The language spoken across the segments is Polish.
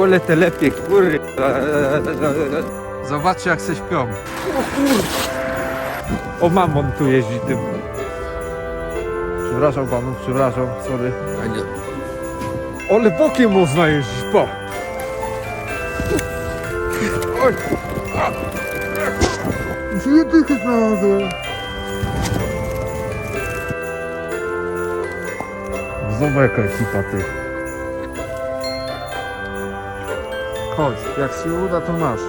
Wolę te lepiej, kurwa. Zobaczcie jak se śpią. O mamon tu jeździ tym. Przepraszam panu, przepraszam, sorry. Ale bokiem można jeździć, po. Oj. Dwie dychy znalazłem. Zobacz jaka ekipa ty. Chodź, jak się uda to masz.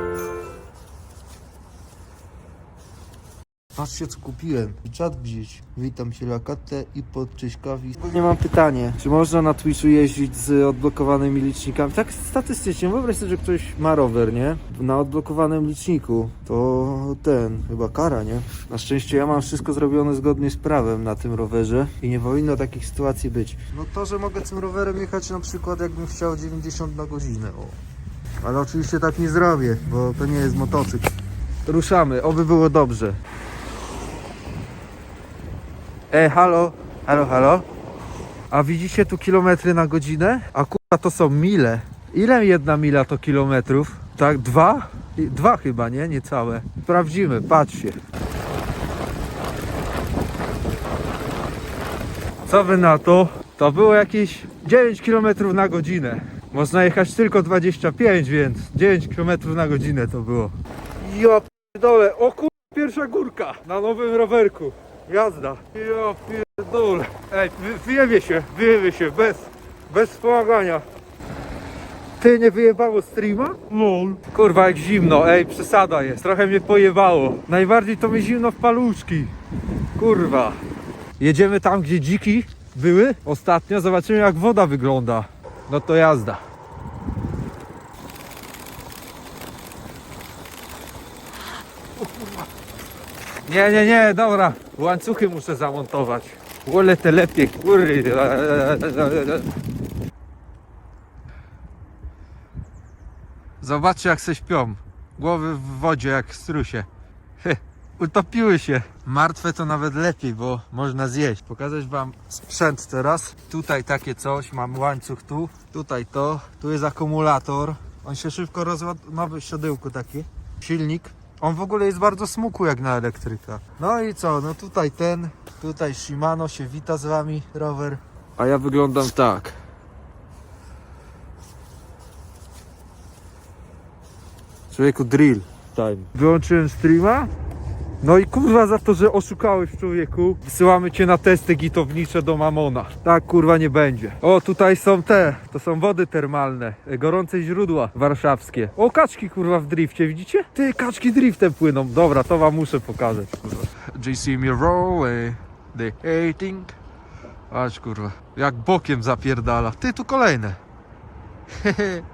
Patrzcie co kupiłem. Czat gdzieś. Witam się Lakatę i podczyśkawi. Nie mam pytanie. Czy można na Twitchu jeździć z odblokowanymi licznikami? Tak statystycznie, wyobraź sobie, że ktoś ma rower, nie? Na odblokowanym liczniku. To ten, chyba kara, nie? Na szczęście ja mam wszystko zrobione zgodnie z prawem na tym rowerze i nie powinno takich sytuacji być. No to, że mogę tym rowerem jechać na przykład jakbym chciał 90 na godzinę, o. Ale oczywiście tak nie zrobię, bo to nie jest motocykl. Ruszamy, oby było dobrze. E, halo, halo, halo. A widzicie tu kilometry na godzinę? A kurwa to są mile. Ile jedna mila to kilometrów? Tak, dwa? Dwa chyba, nie? Niecałe. Sprawdzimy, patrzcie. Co wy na to? To było jakieś 9 km na godzinę. Można jechać tylko 25, więc 9 km na godzinę to było. Ja pierdolę, o kur... pierwsza górka na nowym rowerku. Jazda. Ja pierdolę. Ej, wy, wyjebie się, wyjebie się, bez, bez wspomagania. Ty nie wyjebało streama? Lol. Kurwa jak zimno, ej, przesada jest. Trochę mnie pojebało. Najbardziej to mi zimno w paluszki. Kurwa. Jedziemy tam, gdzie dziki były ostatnio. Zobaczymy jak woda wygląda. No to jazda. Nie, nie, nie, dobra. Łańcuchy muszę zamontować. Wolę te lepiej, kurwa. Zobaczcie jak se śpią. Głowy w wodzie jak strusie. Utopiły się. Martwe to nawet lepiej, bo można zjeść. Pokazać wam sprzęt teraz. Tutaj takie coś, mam łańcuch tu. Tutaj to. Tu jest akumulator. On się szybko rozładuje. Nowe siodełko takie. Silnik. On w ogóle jest bardzo smukły jak na elektryka. No i co? No tutaj ten. Tutaj Shimano się wita z wami, rower. A ja wyglądam tak. Człowieku drill time. Wyłączyłem streama. No i kurwa za to, że oszukałeś człowieku. Wysyłamy cię na testy gitownicze do Mamona. Tak kurwa nie będzie. O tutaj są te, to są wody termalne. Gorące źródła warszawskie. O kaczki kurwa w drifcie, widzicie? Ty kaczki driftem płyną. Dobra, to wam muszę pokazać. Kurwa. JC Mirowe, the hating. Aż kurwa, jak bokiem zapierdala. Ty tu kolejne.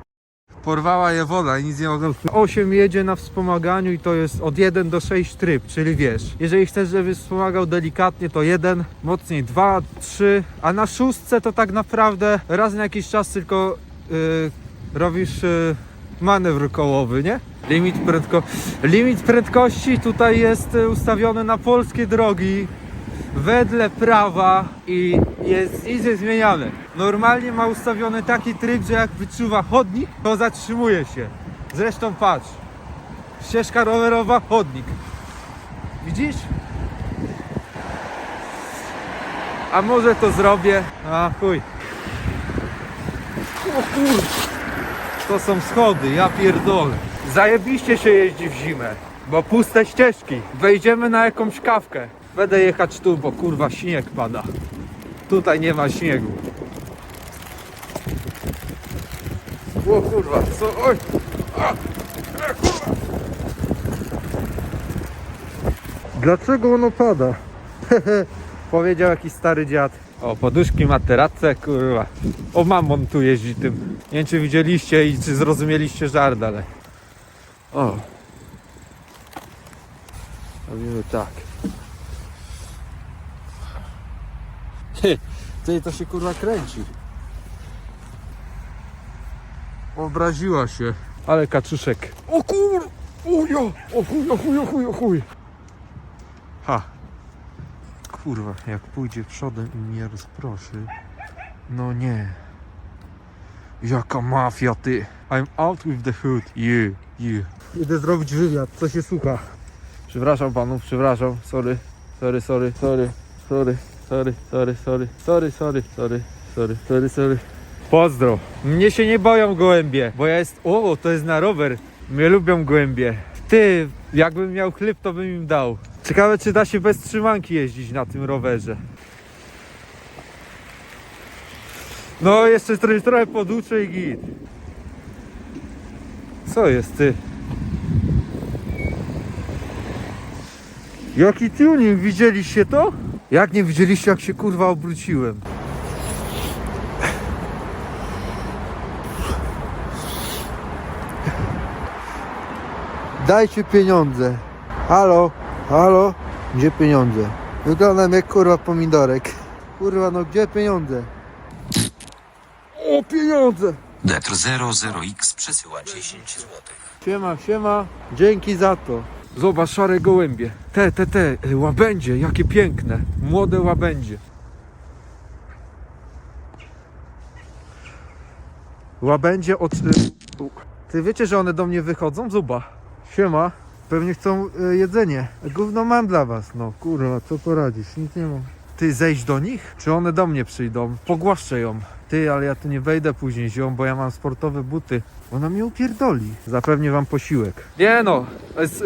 Porwała je woda i nic nie mogą. 8 jedzie na wspomaganiu i to jest od 1 do 6 tryb, czyli wiesz, jeżeli chcesz, żeby wspomagał delikatnie, to 1, mocniej 2, 3, a na szóstce to tak naprawdę raz na jakiś czas tylko yy, robisz yy, manewr kołowy, nie? Limit, prędko... Limit prędkości tutaj jest y, ustawiony na polskie drogi wedle prawa i jest nic nie zmieniane. Normalnie ma ustawiony taki tryb, że jak wyczuwa chodnik, to zatrzymuje się. Zresztą patrz. Ścieżka rowerowa, chodnik. Widzisz? A może to zrobię? A chuj. O kur... To są schody, ja pierdolę. Zajebiście się jeździ w zimę, bo puste ścieżki. Wejdziemy na jakąś kawkę. Będę jechać tu, bo kurwa śnieg pada. Tutaj nie ma śniegu. O kurwa, co? Oj! A, e, kurwa. Dlaczego ono pada? Powiedział jakiś stary dziad. O, poduszki, materace, kurwa. O, mamon tu jeździ tym. Nie wiem, czy widzieliście i czy zrozumieliście żart, ale... O. Robimy tak. Ty, to się kurwa kręci. Obraziła się. Ale kaczuszek. O kur... Ujo! O chuj, o chuj, o chuj, o chuj. Ha. Kurwa, jak pójdzie przodem i mnie rozproszy. No nie. Jaka mafia ty. I'm out with the hood. You, you. Idę zrobić wywiad, co się słucha. Przepraszam panów, przepraszam. Sorry, sorry, sorry, sorry, sorry, sorry, sorry, sorry, sorry, sorry, sorry, sorry, sorry, sorry. Pozdro. Mnie się nie boją gołębie, bo ja jest... O, to jest na rower. Mnie lubią gołębie. Ty, jakbym miał chleb, to bym im dał. Ciekawe, czy da się bez trzymanki jeździć na tym rowerze. No, jeszcze trochę, trochę poduczę i git. Co jest, ty? Jaki tuning, widzieliście to? Jak nie widzieliście, jak się kurwa obróciłem? Dajcie pieniądze. Halo, halo, gdzie pieniądze? Wyglądam jak kurwa pomidorek. Kurwa, no gdzie pieniądze? O, pieniądze! Detr 00X przesyła 10 zł. Siema, siema. Dzięki za to. Zobacz, szare gołębie. Te, te, te, y, łabędzie, jakie piękne. Młode łabędzie. Łabędzie od... u. Ty wiecie, że one do mnie wychodzą? Zuba. Siema. Pewnie chcą y, jedzenie. Gówno mam dla was. No kurwa, co poradzisz? Nic nie mam. Ty zejść do nich? Czy one do mnie przyjdą? Pogłaszczę ją. Ty, ale ja tu nie wejdę później ziom, bo ja mam sportowe buty. Ona mnie upierdoli. Zapewnię wam posiłek. Nie no,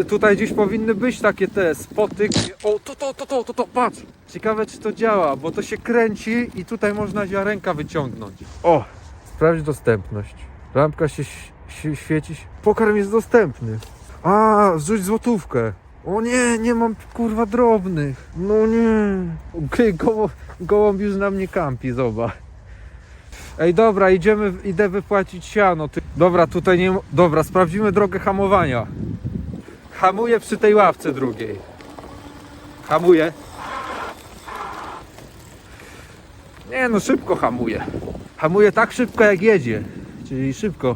tutaj gdzieś powinny być takie te spoty. gdzie- O, to, to, to, to, to, to, patrz. Ciekawe czy to działa, bo to się kręci i tutaj można ziarenka wyciągnąć. O, sprawdź dostępność. Lampka się, się świecić. Pokarm jest dostępny. A, zrzuć złotówkę. O nie, nie mam kurwa drobnych. No nie. Gołąb już na mnie kampi, zobacz. Ej, dobra, idziemy, idę wypłacić siano. Ty... Dobra, tutaj nie. Dobra, sprawdzimy drogę hamowania. Hamuję przy tej ławce drugiej. Hamuję. Nie no, szybko hamuję. Hamuję tak szybko jak jedzie. Czyli szybko.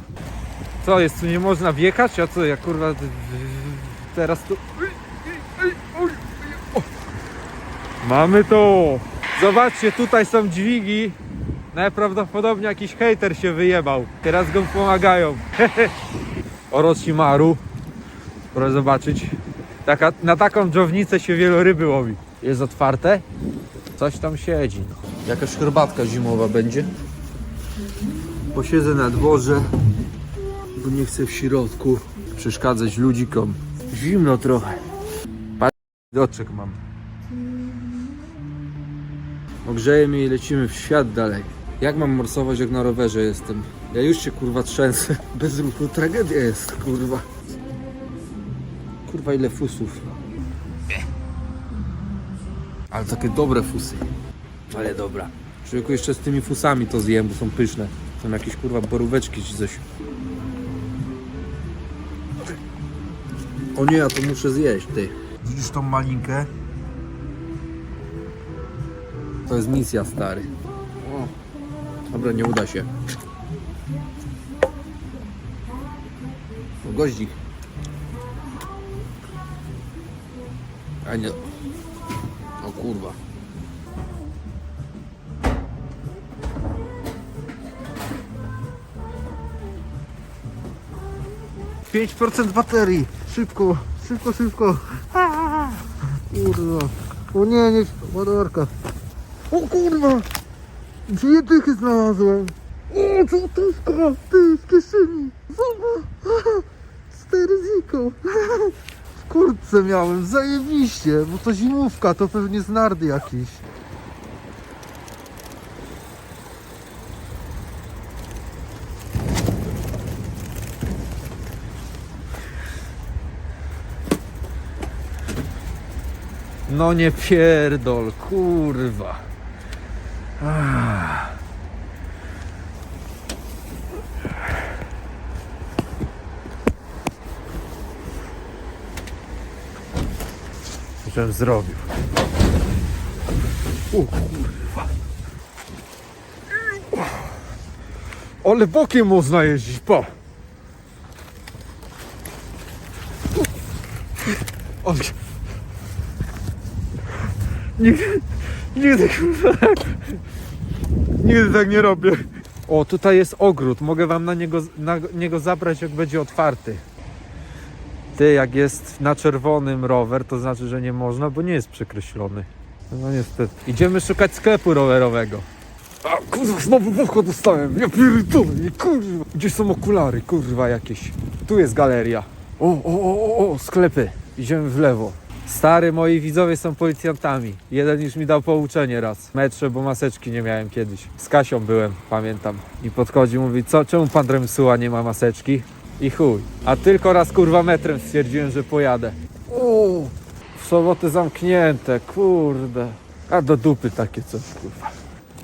Co jest, tu nie można wjechać? A co, ja kurwa teraz tu... Mamy to! Zobaczcie, tutaj są dźwigi. Najprawdopodobniej jakiś hejter się wyjebał. Teraz go pomagają. Orochimaru. Proszę zobaczyć. Taka, na taką dżownicę się wieloryby łowi. Jest otwarte? Coś tam siedzi. No. Jakaś herbatka zimowa będzie. Posiedzę na dworze, bo nie chcę w środku przeszkadzać ludzikom. Zimno trochę. Patrz, doczek mam. Ogrzejemy i lecimy w świat dalej. Jak mam morsować, jak na rowerze jestem? Ja już się kurwa trzęsę. Bez ruchu tragedia jest, kurwa. Kurwa ile fusów. Ale takie dobre fusy. Ale dobra. Człowieku jeszcze z tymi fusami to zjem, bo są pyszne. Są jakieś kurwa boróweczki czy coś. O nie, ja to muszę zjeść, ty. Widzisz tą malinkę? To jest misja, stary. Dobra, nie uda się. Goździk. A nie. O kurwa. Pięć procent baterii. Szybko, szybko, szybko. Kurwa. O nie, nie, ładowarka. O kurwa! Dwie dychy znalazłem. O, złotówka! Ty, w kieszeni. Zobacz. Cztery ziko. W kurtce miałem, zajebiście, bo to zimówka, to pewnie z nardy jakiś. No nie pierdol, kurwa. Żem zrobił. O kurwa. Ale bokiem można jeździć, po. On... Nigdy, nigdy kurwa nigdy tak nie robię. O, tutaj jest ogród. Mogę wam na niego, na niego zabrać, jak będzie otwarty. Ty, jak jest na czerwonym rower, to znaczy, że nie można, bo nie jest przekreślony. No niestety. Idziemy szukać sklepu rowerowego. A kurwa, znowu w oko dostałem. Ja pierdolę, kurwa. Gdzie są okulary, kurwa jakieś. Tu jest galeria. O, o, o, o, o, sklepy. Idziemy w lewo. Stary, moi widzowie są policjantami. Jeden już mi dał pouczenie raz. W metrze, bo maseczki nie miałem kiedyś. Z Kasią byłem, pamiętam. I podchodzi, mówi, co, czemu pan Remsuła nie ma maseczki? I chuj. A tylko raz kurwa metrem stwierdziłem, że pojadę. O, w sobotę zamknięte, kurde. A do dupy takie coś, kurwa.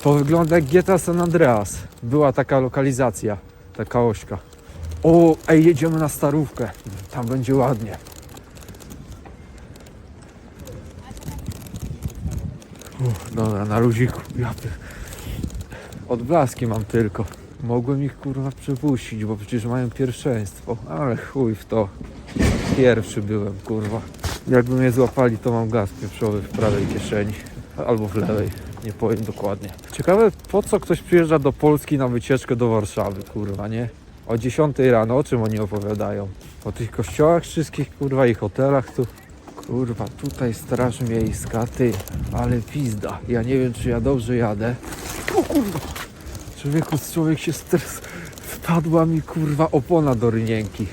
To wygląda jak GTA San Andreas. Była taka lokalizacja, taka ośka. O, ej, jedziemy na starówkę. Tam będzie ładnie. Dobra, na luziku. Ja. Odblaski mam tylko. Mogłem ich kurwa przepuścić, bo przecież mają pierwszeństwo. Ale chuj w to. Pierwszy byłem, kurwa. Jakby mnie złapali, to mam gaz pieprzowy w prawej kieszeni. Albo w lewej. Nie powiem dokładnie. Ciekawe, po co ktoś przyjeżdża do Polski na wycieczkę do Warszawy, kurwa, nie? O 10 rano, o czym oni opowiadają? O tych kościołach wszystkich, kurwa, i hotelach tu. Kurwa, tutaj straż miejska, ty, ale pizda. Ja nie wiem, czy ja dobrze jadę. O kurwa! Człowieku, człowiek się stres... Wpadła mi, kurwa, opona do rynienki.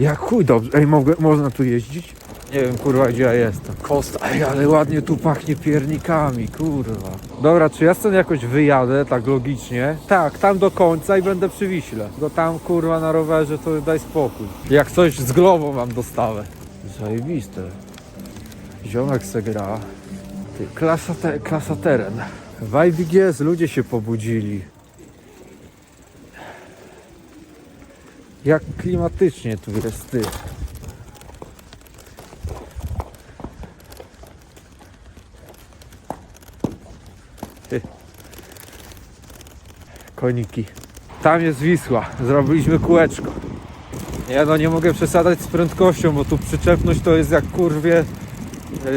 Jak chuj dobrze. Ej, mogę, można tu jeździć? Nie wiem, kurwa, gdzie ja jestem. Kosta, ej, ale ładnie tu pachnie piernikami, kurwa. Dobra, czy ja stąd jakoś wyjadę, tak logicznie? Tak, tam do końca i będę przy Wiśle. Bo tam, kurwa, na rowerze to daj spokój. Jak coś z glową mam dostawę. Zajebiste. Ziomek se gra. Klasa, te, klasa teren. W IBGS ludzie się pobudzili. Jak klimatycznie tu jest. Ty. Koniki. Tam jest Wisła. Zrobiliśmy kółeczko. Ja no nie mogę przesadzać z prędkością, bo tu przyczepność to jest jak kurwie,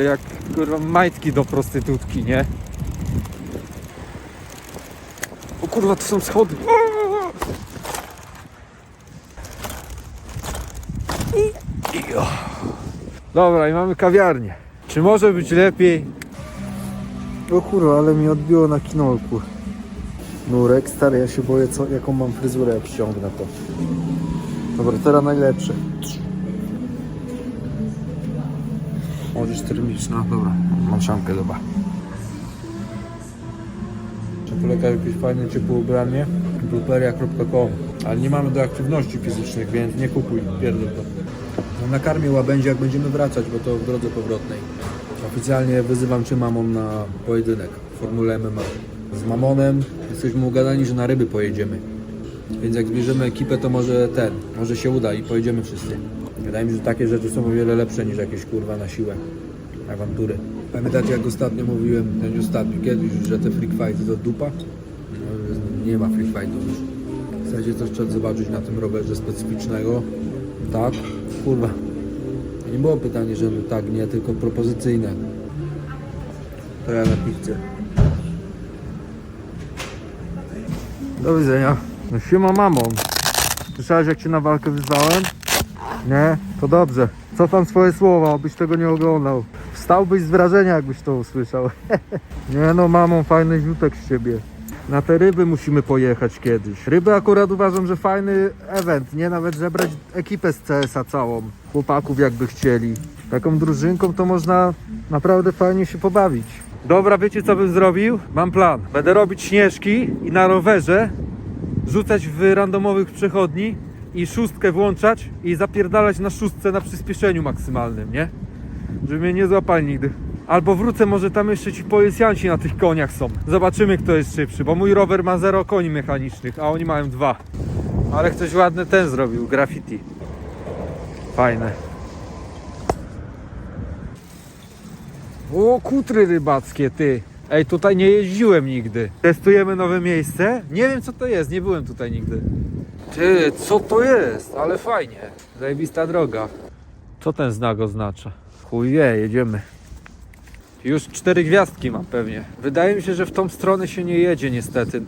jak kurwa majtki do prostytutki, nie? O kurwa, to są schody. Dobra, i mamy kawiarnię. Czy może być lepiej? O kurwa, ale mi odbiło na kinolku. Nurek, stary, ja się boję, co, jaką mam fryzurę, jak ściągnę to. Dobra, teraz najlepsze. Możesz termiczna, dobra, mam szamkę, dobra. Czy polega jakieś fajne ciepłe ubranie? Bluperia.com Ale nie mamy do aktywności fizycznych, więc nie kupuj, pierdol to. No na karmie łabędzie, jak będziemy wracać, bo to w drodze powrotnej. Oficjalnie wyzywam Cię mamon na pojedynek w Formule MMA. Z mamonem jesteśmy ugadani, że na ryby pojedziemy. Więc jak zbierzemy ekipę, to może ten, może się uda i pojedziemy wszyscy. Wydaje mi się, że takie rzeczy są o wiele lepsze niż jakieś kurwa na siłę. Awantury. Pamiętacie jak ostatnio mówiłem, ten ostatnio kiedyś, że te freak fighty to dupa? No, nie ma freak fightów już. Chcecie coś trzeba zobaczyć na tym rowerze specyficznego? Tak? Kurwa. Nie było pytanie, że tak, nie, tylko propozycyjne. To ja na pizzę. Do widzenia. No siema mamą. Słyszałeś jak cię na walkę wyzwałem? Nie? To dobrze. Cofam swoje słowa, abyś tego nie oglądał. Wstałbyś z wrażenia, jakbyś to usłyszał. nie no, mamą, fajny ziutek z ciebie. Na te ryby musimy pojechać kiedyś. Ryby akurat uważam, że fajny event, nie? Nawet zebrać ekipę z CS-a całą. Chłopaków jakby chcieli. Taką drużynką to można naprawdę fajnie się pobawić. Dobra, wiecie co bym zrobił? Mam plan. Będę robić śnieżki i na rowerze rzucać w randomowych przechodni i szóstkę włączać i zapierdalać na szóstce na przyspieszeniu maksymalnym, nie? Żeby mnie nie złapali nigdy. Albo wrócę, może tam jeszcze ci policjanci na tych koniach są. Zobaczymy kto jest szybszy, bo mój rower ma 0 koni mechanicznych, a oni mają dwa. Ale ktoś ładny ten zrobił, graffiti. Fajne. O, kutry rybackie, ty. Ej, tutaj nie jeździłem nigdy. Testujemy nowe miejsce. Nie wiem co to jest, nie byłem tutaj nigdy. Ty, co to jest? Ale fajnie. Zajebista droga. Co ten znak oznacza? Chuj jedziemy. Już cztery gwiazdki mam pewnie. Wydaje mi się, że w tą stronę się nie jedzie niestety.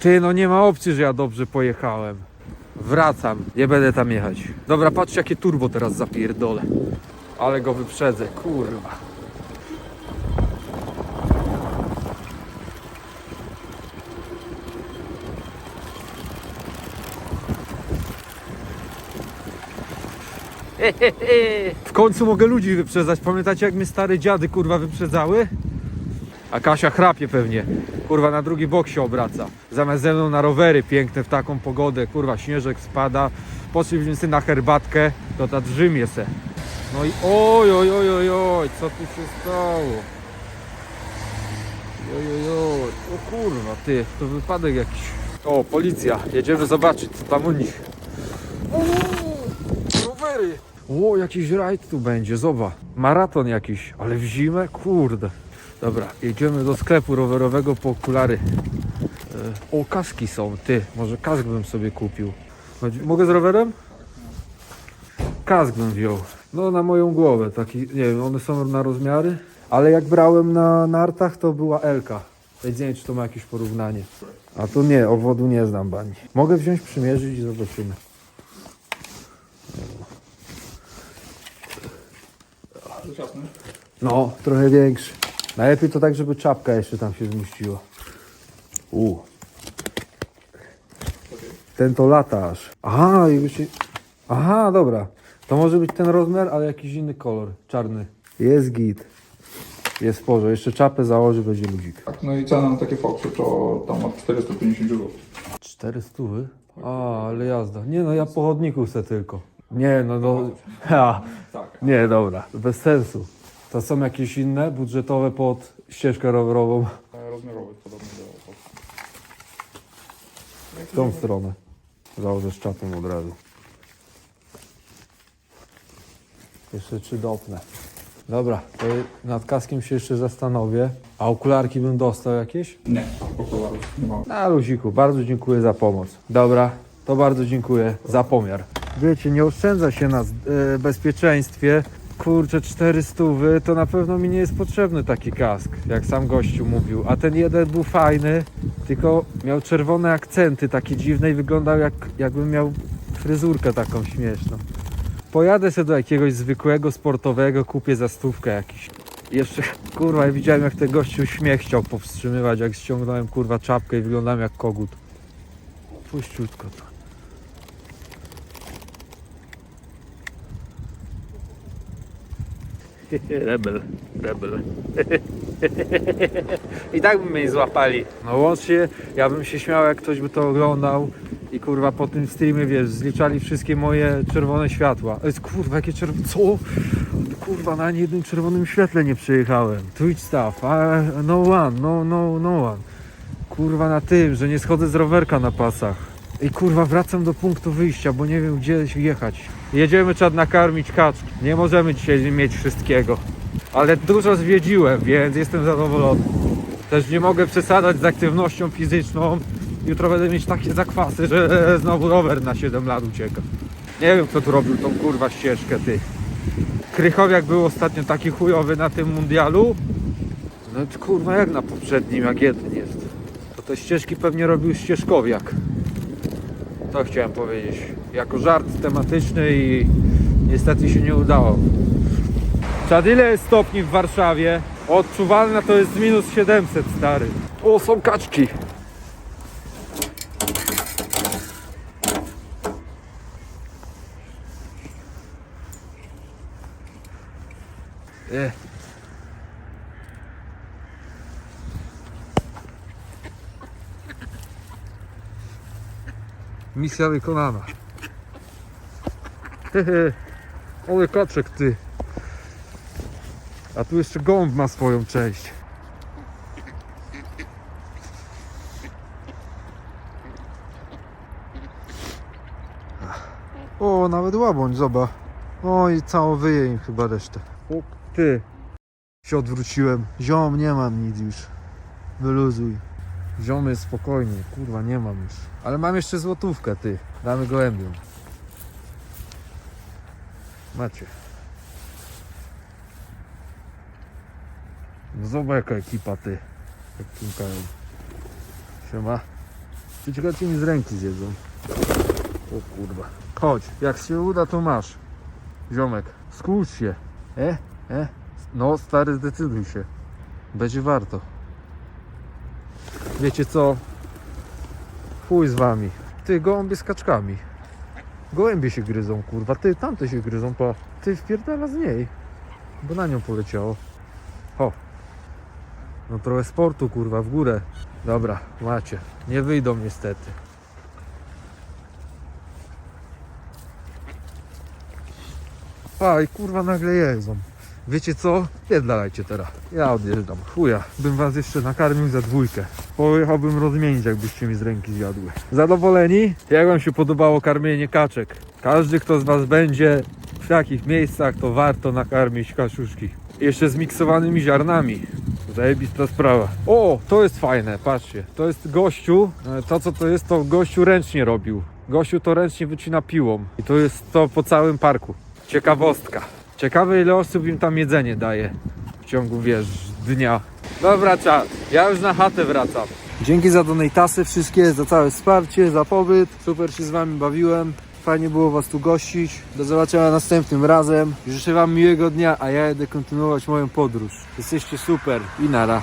Ty, no nie ma opcji, że ja dobrze pojechałem. Wracam, nie będę tam jechać. Dobra, patrzcie jakie turbo teraz zapierdolę. Ale go wyprzedzę, kurwa. W końcu mogę ludzi wyprzedzać. Pamiętacie jak mnie stare dziady kurwa wyprzedzały? A Kasia chrapie pewnie. Kurwa na drugi bok się obraca. Zamiast ze mną na rowery piękne w taką pogodę. Kurwa śnieżek spada. Poszliśmy sobie na herbatkę. To ta drzymie se. No i oj, oj, oj, oj, oj, co tu się stało? Oj, oj, oj. O kurwa, ty, to wypadek jakiś. O, policja. Jedziemy zobaczyć, co tam u nich. O, rowery. O, jakiś rajd tu będzie, zobacz. Maraton jakiś, ale w zimę, kurde. Dobra, jedziemy do sklepu rowerowego po okulary. E, O, kaski są, ty, może kask bym sobie kupił. Mogę z rowerem? Kask bym wziął. No na moją głowę, taki, nie wiem, one są na rozmiary, ale jak brałem na nartach, to była Elka. Więc nie wiem, czy to ma jakieś porównanie. A tu nie, obwodu nie znam bani. Mogę wziąć, przymierzyć i zobaczymy. No, trochę większy. Najlepiej to tak, żeby czapka jeszcze tam się zmieściła. U. Ten to lata aż. Aha, i się... Aha, dobra. To może być ten rozmiar, ale jakiś inny kolor. Czarny. Jest git. Jest w porze. Jeszcze czapę założy, będzie ludzik. Tak, no i cena na takie foksy to tam od 450 zł. 400? A, ale jazda. Nie no, ja po chodniku chcę tylko. Nie no, no. Ha, Tak. nie, dobra. Bez sensu. To są jakieś inne, budżetowe pod ścieżkę rowerową Rozmiarowy podobny do w tą stronę. Założę z czapą od razu. Jeszcze trzy dopnę. Dobra, to nad kaskiem się jeszcze zastanowię. A okularki bym dostał jakieś? Nie, okularów nie mam. Na luziku, bardzo dziękuję za pomoc. Dobra, to bardzo dziękuję za pomiar. Wiecie, nie oszczędza się na e, bezpieczeństwie. Kurczę, 400 to na pewno mi nie jest potrzebny taki kask, jak sam gościu mówił. A ten jeden był fajny, tylko miał czerwone akcenty takie dziwne i wyglądał jak, jakbym miał fryzurkę taką śmieszną. Pojadę sobie do jakiegoś zwykłego, sportowego, kupię za stówkę jakiś. Jeszcze, kurwa, ja widziałem jak ten gościu śmiech chciał powstrzymywać, jak ściągnąłem, kurwa, czapkę i wyglądałem jak kogut. Puściutko to. Rebel, rebel. I tak by mnie złapali. No łącznie, ja bym się śmiał, jak ktoś by to oglądał i kurwa po tym streamie, wiesz, zliczali wszystkie moje czerwone światła. Ej, kurwa, jakie czerwone, co? Kurwa, na ani jednym czerwonym świetle nie przejechałem. Twitch stuff, a no one, no, no, no one. Kurwa, na tym, że nie schodzę z rowerka na pasach. I kurwa, wracam do punktu wyjścia, bo nie wiem gdzie jechać. Jedziemy, trzeba nakarmić kaczki. Nie możemy dzisiaj mieć wszystkiego. Ale dużo zwiedziłem, więc jestem zadowolony. Też nie mogę przesadzać z aktywnością fizyczną. Jutro będę mieć takie zakwasy, że znowu rower na 7 lat ucieka. Nie wiem kto tu robił tą kurwa ścieżkę, ty. Krychowiak był ostatnio taki chujowy na tym mundialu. No kurwa jak na poprzednim, jak jeden jest. To te ścieżki pewnie robił ścieżkowiak. To chciałem powiedzieć. Jako żart tematyczny i niestety się nie udało. Czad ile jest stopni w Warszawie? Odczuwalna to jest minus 700 stary. O, są kaczki. Misja wykonana. Hehe. Ole kaczek ty. A tu jeszcze gąb ma swoją część. O, nawet łaboń, zobacz. O i całą wyje im chyba resztę. O, ty. Się odwróciłem. Ziom, nie mam nic już. Wyluzuj. Ziom jest spokojny. Kurwa, nie mam już. Ale mam jeszcze złotówkę, ty. Damy gołębiom. Macie. No zobacz jaka ekipa ty. Jak kimkają. Siema. Ciekawe mi z ręki zjedzą. O kurwa. Chodź, jak się uda to masz. Ziomek, skłóć się. E? E? No stary zdecyduj się. Będzie warto. Wiecie co? Chuj z wami. Ty, gołąbie z kaczkami. Gołębie się gryzą, kurwa. Ty, tamte się gryzą, pa. Ty, wpierdala z niej. Bo na nią poleciało. O. No trochę sportu, kurwa, w górę. Dobra, macie. Nie wyjdą niestety. A i kurwa nagle jedzą. Wiecie co? Pierdalajcie teraz. Ja odjeżdżam. Chuja. Bym was jeszcze nakarmił za dwójkę. Pojechałbym rozmienić, jakbyście mi z ręki zjadły. Zadowoleni? Jak wam się podobało karmienie kaczek? Każdy, kto z was będzie w takich miejscach, to warto nakarmić kaczuszki. Jeszcze z miksowanymi ziarnami. Zajebista sprawa. O, to jest fajne, patrzcie. To jest gościu. e, To co to jest, to gościu ręcznie robił. Gościu to ręcznie wycina piłą. I to jest to po całym parku. Ciekawostka. Ciekawe ile osób im tam jedzenie daje w ciągu, wiesz, dnia. Dobra czas, ja już na chatę wracam. Dzięki za donatasy wszystkie, za całe wsparcie, za pobyt. Super się z wami bawiłem. Fajnie było was tu gościć. Do zobaczenia następnym razem. Życzę wam miłego dnia, a ja jedę kontynuować moją podróż. Jesteście super i nara.